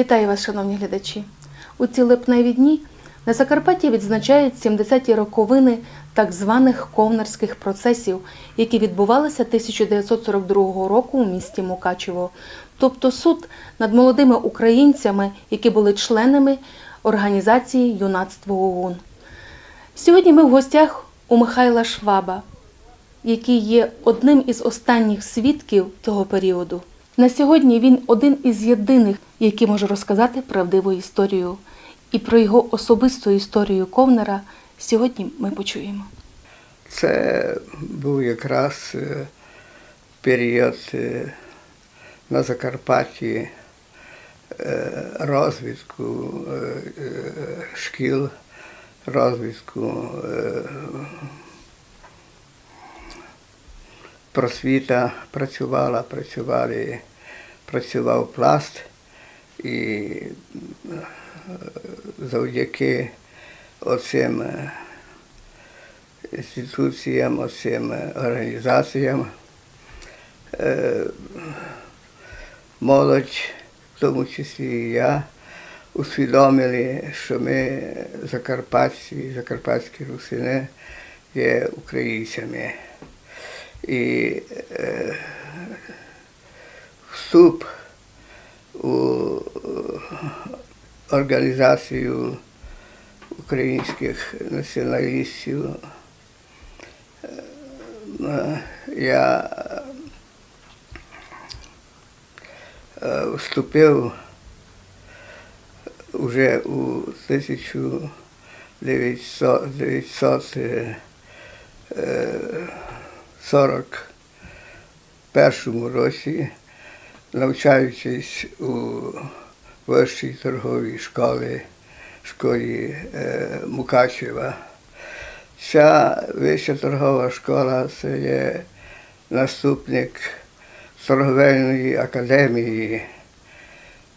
Вітаю вас, шановні глядачі. У ці липневі дні на Закарпатті відзначають 70-ті роковини так званих ковнарських процесів, які відбувалися 1942 року у місті Мукачево, тобто суд над молодими українцями, які були членами організації Юнацтво ОУН. Сьогодні ми в гостях у Михайла Шваба, який є одним із останніх свідків того періоду. На сьогодні він один із єдиних, який може розказати правдиву історію. І про його особисту історію Ковнера сьогодні ми почуємо. Це був якраз е, період е, на Закарпатті е, розвитку е, шкіл, розвитку е, просвіта працювала, працювали, працював пласт і е, завдяки оцим е, інституціям, оцим е, організаціям. Молодь, в тому числі і я, усвідомили, що ми закарпатці, закарпатські русини є українцями. І е, вступ у організацію українських націоналістів. Е, я е, вступив уже у 1941 році, навчаючись у вищій торговій школі, школі е, Мукачева. Ця вища торгова школа це є наступник торговельної академії,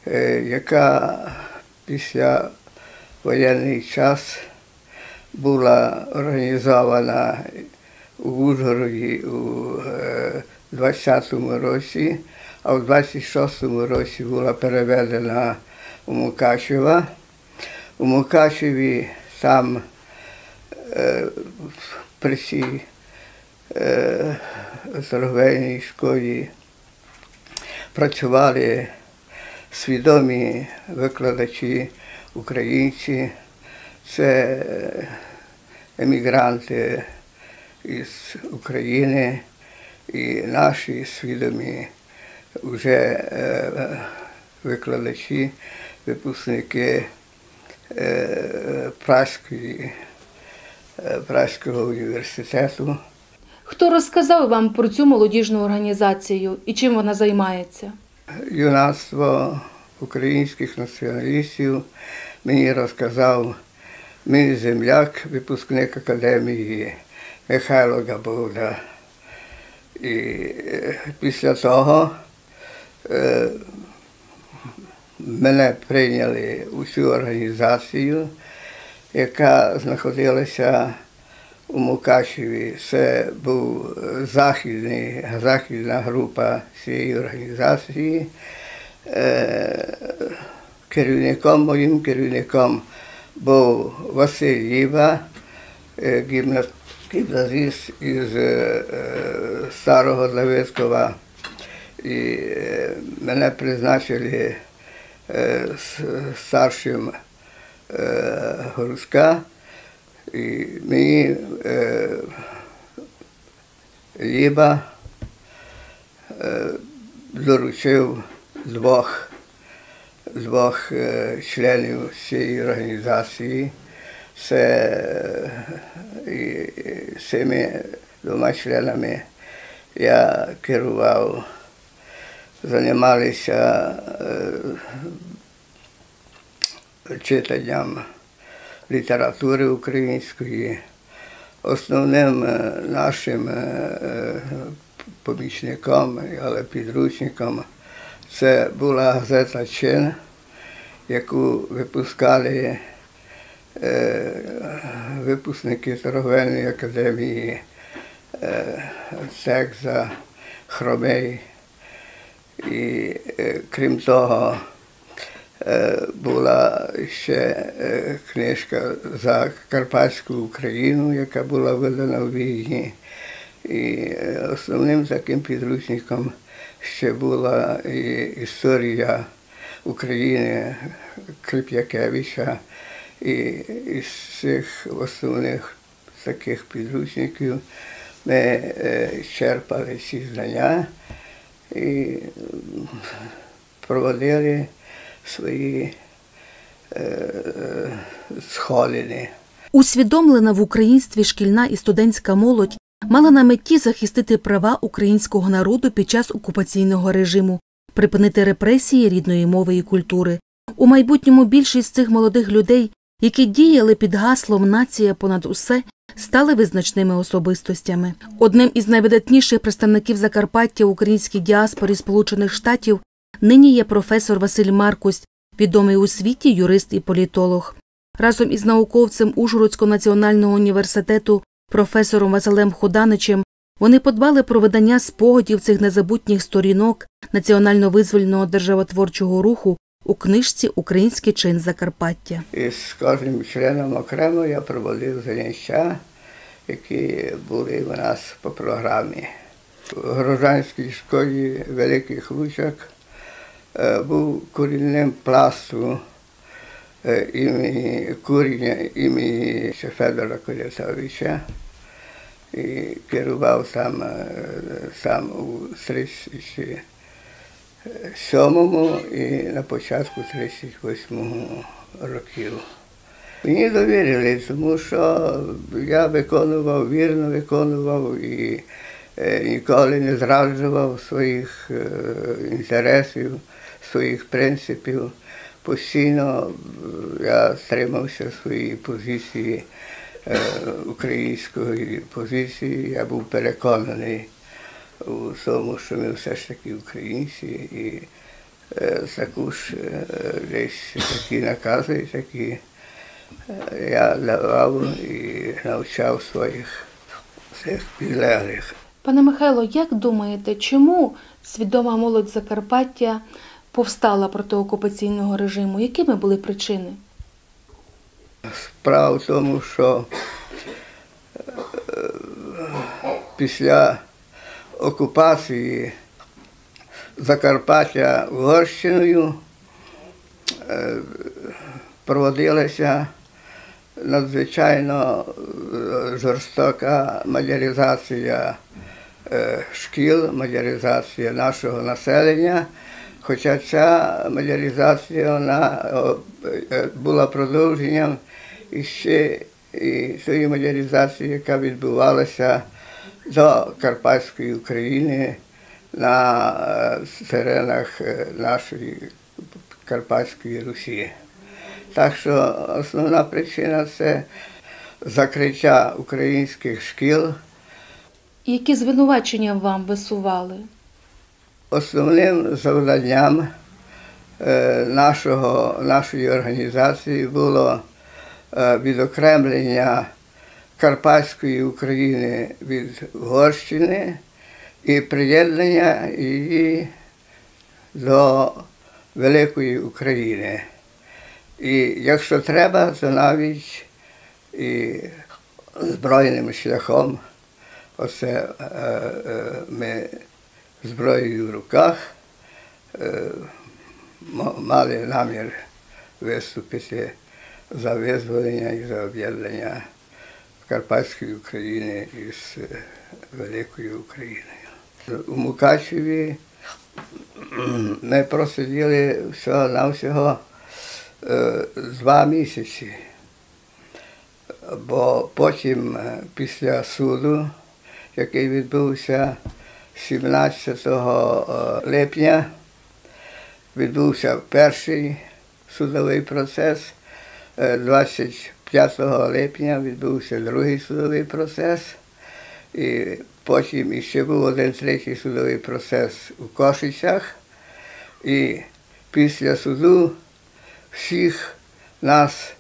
е, яка після воєнний час була організована у Ужгороді у 20-му році, а в 26-му році була переведена у Мукачева. У Мукачеві там е, при цій е, торговельній школі працювали свідомі викладачі українці, це е, емігранти із України і наші свідомі вже е, викладачі, випускники е, Празької, е, університету. Хто розказав вам про цю молодіжну організацію і чим вона займається? юнацтво українських націоналістів мені розказав мій земляк, випускник академії Михайло Габуда. І е, після того е, мене прийняли у цю організацію, яка знаходилася у Мукачеві. Це був західний, західна група цієї організації. Керівником, моїм керівником був Василь гімна- гімназист із Старого Левицького. І е, мене призначили е, старшим е, І мені Ліба доручив двох, двох членів цієї організації. Це і цими двома членами я керував, займалися е, читанням літератури української. Основним е, нашим е, помічником, але підручником це була газета Чин, яку випускали випускники торговельної академії Секза, Хромей. І е, крім того, Е, Була ще е, книжка за Карпатську Україну, яка була видана в війні. І основним таким підручником ще була і історія України Крип'якевича. І із цих основних таких підручників ми черпали ці знання і проводили свої е, сходини. Усвідомлена в українстві шкільна і студентська молодь мала на меті захистити права українського народу під час окупаційного режиму, припинити репресії рідної мови і культури. У майбутньому більшість цих молодих людей, які діяли під гаслом Нація понад усе, стали визначними особистостями. Одним із найвидатніших представників Закарпаття українській діаспорі Сполучених Штатів нині є професор Василь Маркусь, відомий у світі юрист і політолог. Разом із науковцем Ужгородського національного університету професором Василем Худаничем вони подбали про видання спогадів цих незабутніх сторінок національно-визвольного державотворчого руху у книжці Український чин Закарпаття. І з кожним членом окремо я проводив заняття, які були у нас по програмі. В Грожанській школі Великих Лучок е, був корінним пласту е, імені куріння імені Федора Колятовича. І керував там е, сам у 37-му і на початку 38-го років. Мені довірили, тому що я виконував, вірно виконував і е, ніколи не зраджував своїх е, інтересів, своїх принципів. Постійно е, я стримався своєї позиції, української позиції. Я був переконаний у тому, що ми все ж таки українці, і е, також е, десь такі накази, такі е, я давав і навчав своїх цих підлеглих. Пане Михайло, як думаєте, чому свідома молодь Закарпаття повстала проти окупаційного режиму? Якими були причини? Справа в тому, що е, після окупації Закарпаття Угорщиною е, проводилася надзвичайно е, жорстока мадяризація е, шкіл, мадяризація нашого населення. Хоча ця мадяризація вона була продовженням іще і тієї мадяризації, яка відбувалася до Карпатської України на теренах е, нашої Карпатської Русі. Так що основна причина це закриття українських шкіл. Які звинувачення вам висували? Основним завданням е, нашого, нашої організації було е, відокремлення Карпатської України від Угорщини і приєднання її до Великої України. І якщо треба, то навіть і збройним шляхом, оце е, е, ми зброєю в руках е, мали намір виступити за визволення і за об'єднання Карпатської України із е, Великою Україною. У Мукачеві ми просиділи всього-навсього е, два місяці, бо потім е, після суду, який відбувся 17 липня, відбувся перший судовий процес. 20 5 липня відбувся другий судовий процес, і потім іще був один третій судовий процес у Кошицях. І після суду всіх нас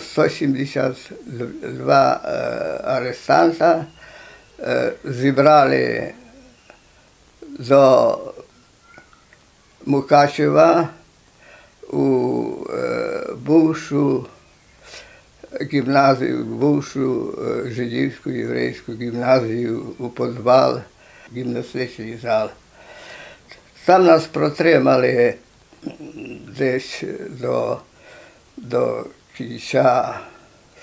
172 арестанта зібрали до Мукачева у е, бувшу гімназію, бувшу е, жидівську єврейську гімназію у підвал, гімнастичний зал. Там нас протримали десь до, до кінця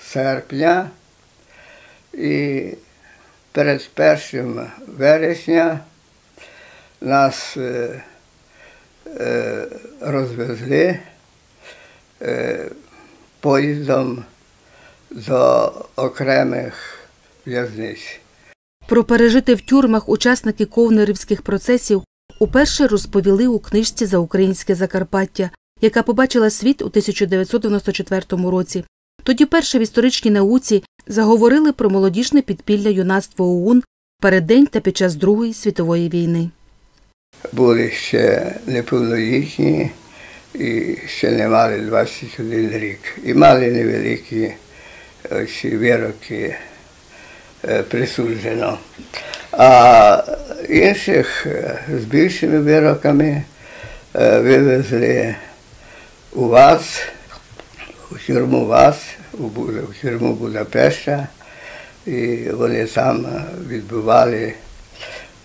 серпня. І перед першим вересня нас е, розвезли е, поїздом до окремих в'язниць. Про пережити в тюрмах учасники ковнерівських процесів уперше розповіли у книжці за українське Закарпаття, яка побачила світ у 1994 році. Тоді перше в історичній науці заговорили про молодіжне підпілля юнацтва ОУН переддень та під час Другої світової війни. Були ще неповнолітні і ще не мали 21 рік. І мали невеликі ці вироки е, присуджено. А інших е, з більшими вироками е, вивезли у вас, у тюрму вас, у тюрму Будапешта, і вони там відбували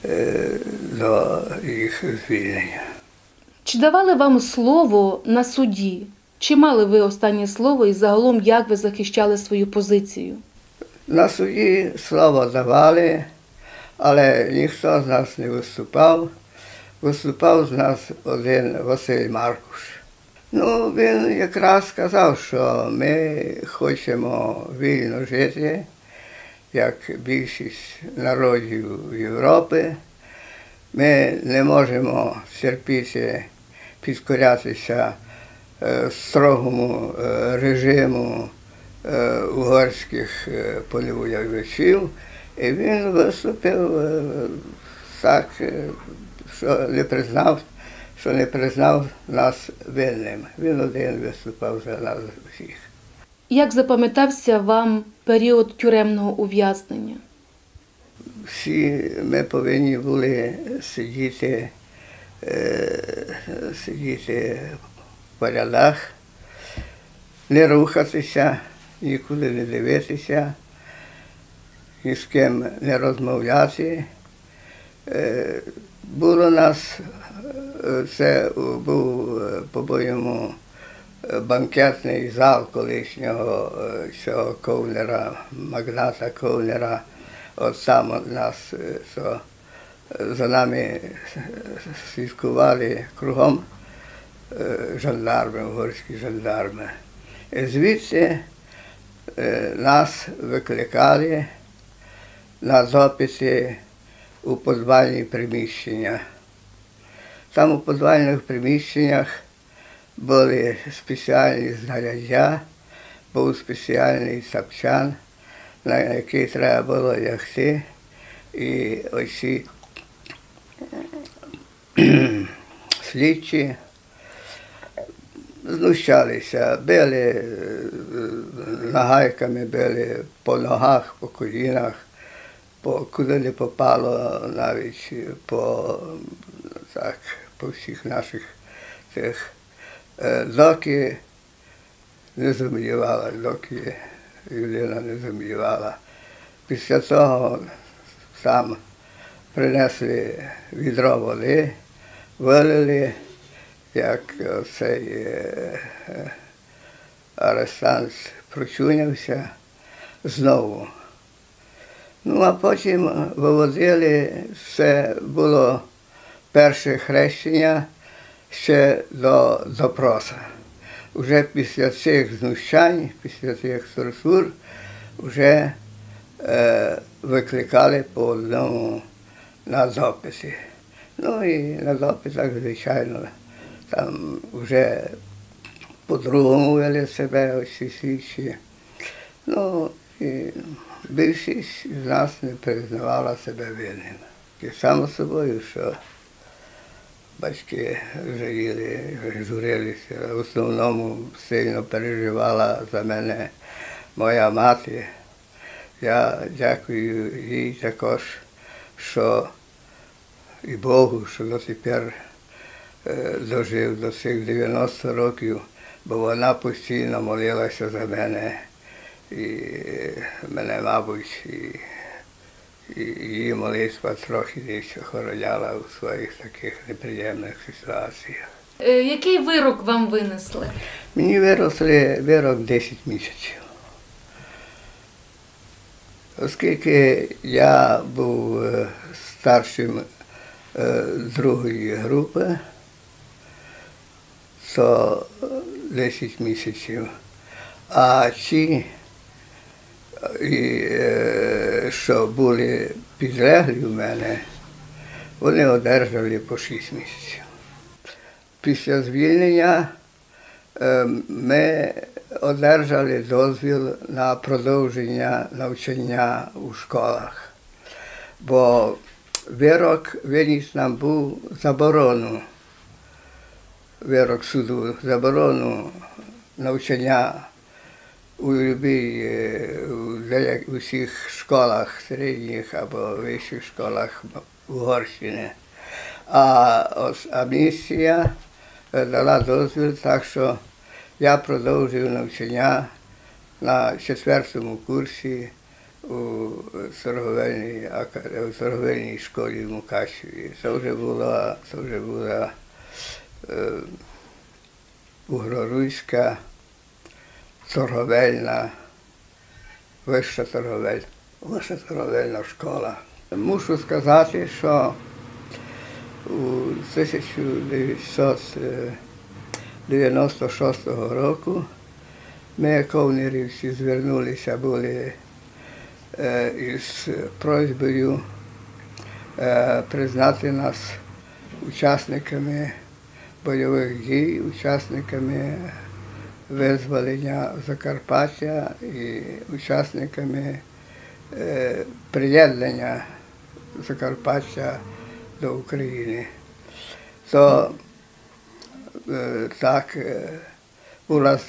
е, до їх звільнення. Чи давали вам слово на суді? Чи мали ви останнє слово і загалом як ви захищали свою позицію? На суді слово давали, але ніхто з нас не виступав. Виступав з нас один Василь Маркуш. Ну, він якраз сказав, що ми хочемо вільно жити, як більшість народів Європи. Ми не можемо терпіти, підкорятися е, строгому е, режиму е, угорських полівоявичів. І він виступив так, що не признав, що не признав нас винним. Він один виступав за нас всіх. Як запам'ятався вам період тюремного ув'язнення? всі ми повинні були сидіти, е, сидіти в рядах, не рухатися, нікуди не дивитися, ні з ким не розмовляти. Е, було нас, е, це був, по-моєму, банкетний зал колишнього е, цього ковнера, магната ковнера. От сам нас, е, що е, за нами слідкували кругом жандарми, угорські жандарми. І звідси нас викликали на дописи у підвальні приміщення. Там у підвальних приміщеннях були спеціальні знаряддя, був спеціальний сапчан, на який треба було лягти. І оці слідчі знущалися, били е, нагайками, били по ногах, по колінах, по, куди не попало, навіть по, так, по всіх наших цих, доки не зумлівала, доки людина не зумлівала. Після того сам принесли відро води, вилили, як цей арестант прочунявся знову. Ну, а потім вивозили, це було перше хрещення ще до допроса. Уже після цих знущань, після цих тортур, вже е, викликали по одному на дописи. Ну і на дописах, звичайно, там вже по-другому вели себе ось слідчі. Ну, і більшість з нас не признавала себе винним. І само собою, що батьки жаліли, журилися. В основному сильно переживала за мене моя мати. Я дякую їй також, що і Богу, що дотепер е, дожив до цих 90 років, бо вона постійно молилася за мене. І мене, мабуть, і, і її молитва трохи десь охороняла у своїх таких неприємних ситуаціях. Е, Який вирок вам винесли? Мені виросли вирок 10 місяців. Оскільки я був е, старшим е, другої групи, то 10 місяців. А ті, і, е, що були підлеглі в мене, вони одержали по 6 місяців. Після звільнення е, ми одержали дозвіл на продовження навчання у школах, бо вирок виніс нам був заборону, вирок суду, заборону навчання у любій, е, у деяк- у всіх школах середніх або вищих школах Угорщини. А ос- амністія е, дала дозвіл, так що я продовжив навчання на четвертому курсі у торговельній, торговельній школі в Мукачеві. Це вже була, це вже була е, угроруська торговельна, вища торговельна, вища торговельна школа. Мушу сказати, що у 1996 року ми, ковнерівці, звернулися були е, із просьбою е, признати нас учасниками бойових дій, учасниками визволення Закарпаття і учасниками приєднання Закарпаття до України. То так була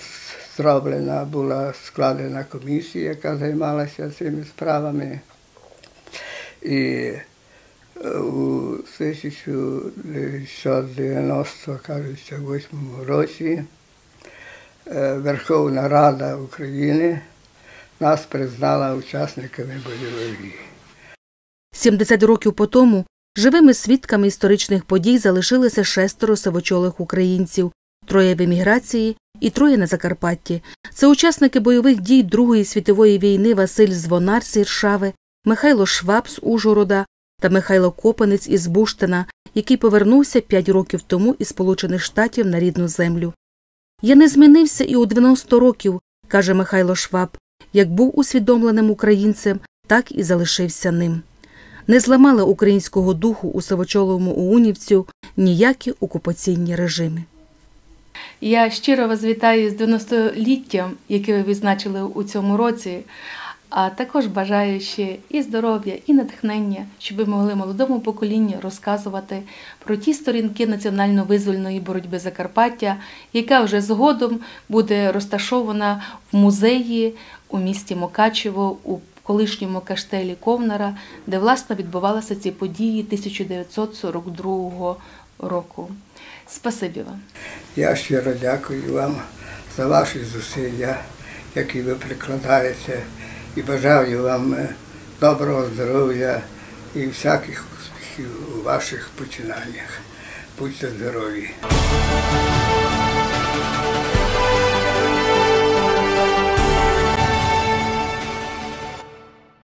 зроблена, була складена комісія, яка займалася цими справами. І у 1990, кажеться, 8 році Верховна Рада України нас признала учасниками бойових дій. 70 років по тому живими свідками історичних подій залишилися шестеро сивочолих українців, троє в еміграції і троє на Закарпатті. Це учасники бойових дій Другої світової війни Василь Звонар з Іршави, Михайло Шваб з Ужгорода та Михайло Копанець із Буштина, який повернувся п'ять років тому із Сполучених Штатів на рідну землю. Я не змінився і у 90 років, каже Михайло Шваб, як був усвідомленим українцем, так і залишився ним. Не зламали українського духу у Савочоловому Уунівцю ніякі окупаційні режими. Я щиро вас вітаю з 90-літтям, яке ви відзначили у цьому році. А також бажаю ще і здоров'я, і натхнення, щоб ви могли молодому поколінню розказувати про ті сторінки національно-визвольної боротьби Закарпаття, яка вже згодом буде розташована в музеї у місті Мокачево у колишньому каштелі Ковнара, де власне відбувалися ці події 1942 року. Спасибі вам. Я щиро дякую вам за ваші зусилля, які ви прикладаєте, і бажаю вам е, доброго здоров'я і всяких успіхів у ваших починаннях. Будьте здорові!